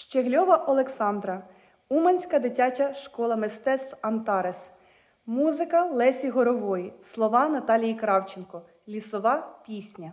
Щегльова Олександра, Уманська дитяча школа мистецтв Антарес, музика Лесі Горової, слова Наталії Кравченко, лісова пісня.